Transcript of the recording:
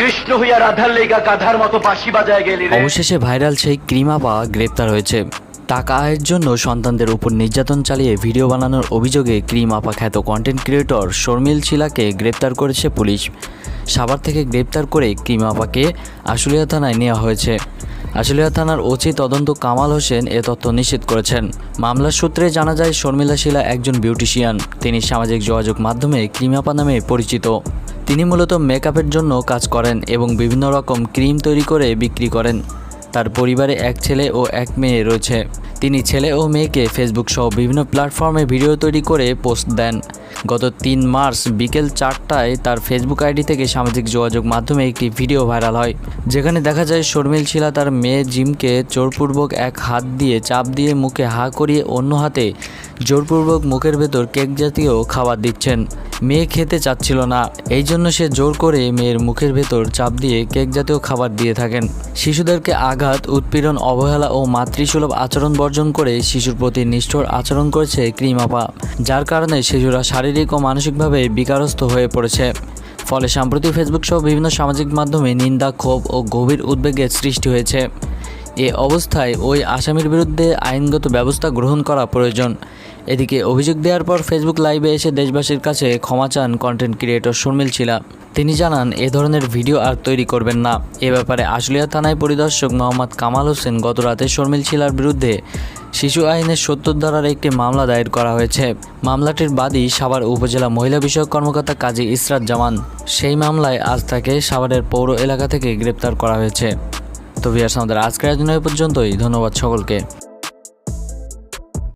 কৃষ্ণ হইয়া রাধার লেগা গাধার মতো বাঁশি বাজায় গেলি অবশেষে ভাইরাল সেই ক্রিমাপা গ্রেপ্তার হয়েছে। টাকা আয়ের জন্য সন্তানদের উপর নির্যাতন চালিয়ে ভিডিও বানানোর অভিযোগে ক্রিম আপা খ্যাত কন্টেন্ট ক্রিয়েটর শর্মিল শিলাকে গ্রেপ্তার করেছে পুলিশ। সাভার থেকে গ্রেপ্তার করে ক্রিম আপাকে আশুলিয়া থানায় নেওয়া হয়েছে। আশুলিয়া থানার ওসি তদন্ত কামাল হোসেন এ তথ্য নিশ্চিত করেছেন। মামলার সূত্রে জানা যায়, শর্মিলা শিলা একজন বিউটিশিয়ান তিনি সামাজিক যোগাযোগ মাধ্যমে ক্রিমাপা নামে পরিচিত। তিনি মূলত মেকআপের জন্য কাজ করেন এবং বিভিন্ন রকম ক্রিম তৈরি করে বিক্রি করেন। তার পরিবারে এক ছেলে ও এক মেয়ে রয়েছে। তিনি ছেলে ও মেয়েকে ফেসবুক সহ বিভিন্ন প্ল্যাটফর্মে ভিডিও তৈরি করে পোস্ট দেন। গত তিন মার্চ বিকেল চারটায় তার ফেসবুক আইডি থেকে সামাজিক যোগাযোগ মাধ্যমে একটি ভিডিও ভাইরাল হয়, যেখানে দেখা যায় শর্মিল শিলা তার মেয়ে জিমকে জোরপূর্বক এক হাত দিয়ে চাপ দিয়ে মুখে হা করিয়ে অন্য হাতে জোরপূর্বক মুখের ভেতর কেক জাতীয় খাবার দিচ্ছেন। মেয়ে খেতে চাচ্ছিল না। এই জন্য সে জোর করে মেয়ের মুখের ভেতর চাপ দিয়ে কেক জাতীয় খাবার দিয়ে থাকেন। শিশুদেরকে আঘাত, উৎপীড়ন, অবহেলা ও মাতৃসুলভ আচরণ বর্জন করে শিশুর প্রতি নিষ্ঠুর আচরণ করেছে ক্রিমাপা, যার কারণে শিশুরা শারীরিক ও মানসিকভাবে বিকারস্থ হয়ে পড়েছে। ফলে সাম্প্রতিক ফেসবুক সহ বিভিন্ন সামাজিক মাধ্যমে নিন্দা, ক্ষোভ ও গভীর উদ্বেগের সৃষ্টি হয়েছে। এ অবস্থায় ওই আসামির বিরুদ্ধে আইনগত ব্যবস্থা গ্রহণ করা প্রয়োজন। এদিকে অভিযোগ দেওয়ার পর ফেসবুক লাইভে এসে দেশবাসীর কাছে ক্ষমা চান কন্টেন্ট ক্রিয়েটর শর্মিল ছিলা। তিনি জানান, এ ধরনের ভিডিও আর তৈরি করবেন না। এ ব্যাপারে আশুলিয়া থানায় পরিদর্শক মোহাম্মদ কামাল হোসেন গত রাতে শর্মিল ছিলার বিরুদ্ধে শিশু আইনের সত্তর ধারার একটি মামলা দায়ের করা হয়েছে। মামলাটির বাদী সাভার উপজেলা মহিলা বিষয়ক কর্মকর্তা কাজী ইসরাত জামান। সেই মামলায় আজ তাকে সাভারের পৌর এলাকা থেকে গ্রেপ্তার করা হয়েছে। তো ভিয়ার্স আমাদের আজকের আয়োজন পর্যন্তই। ধন্যবাদ সকলকে।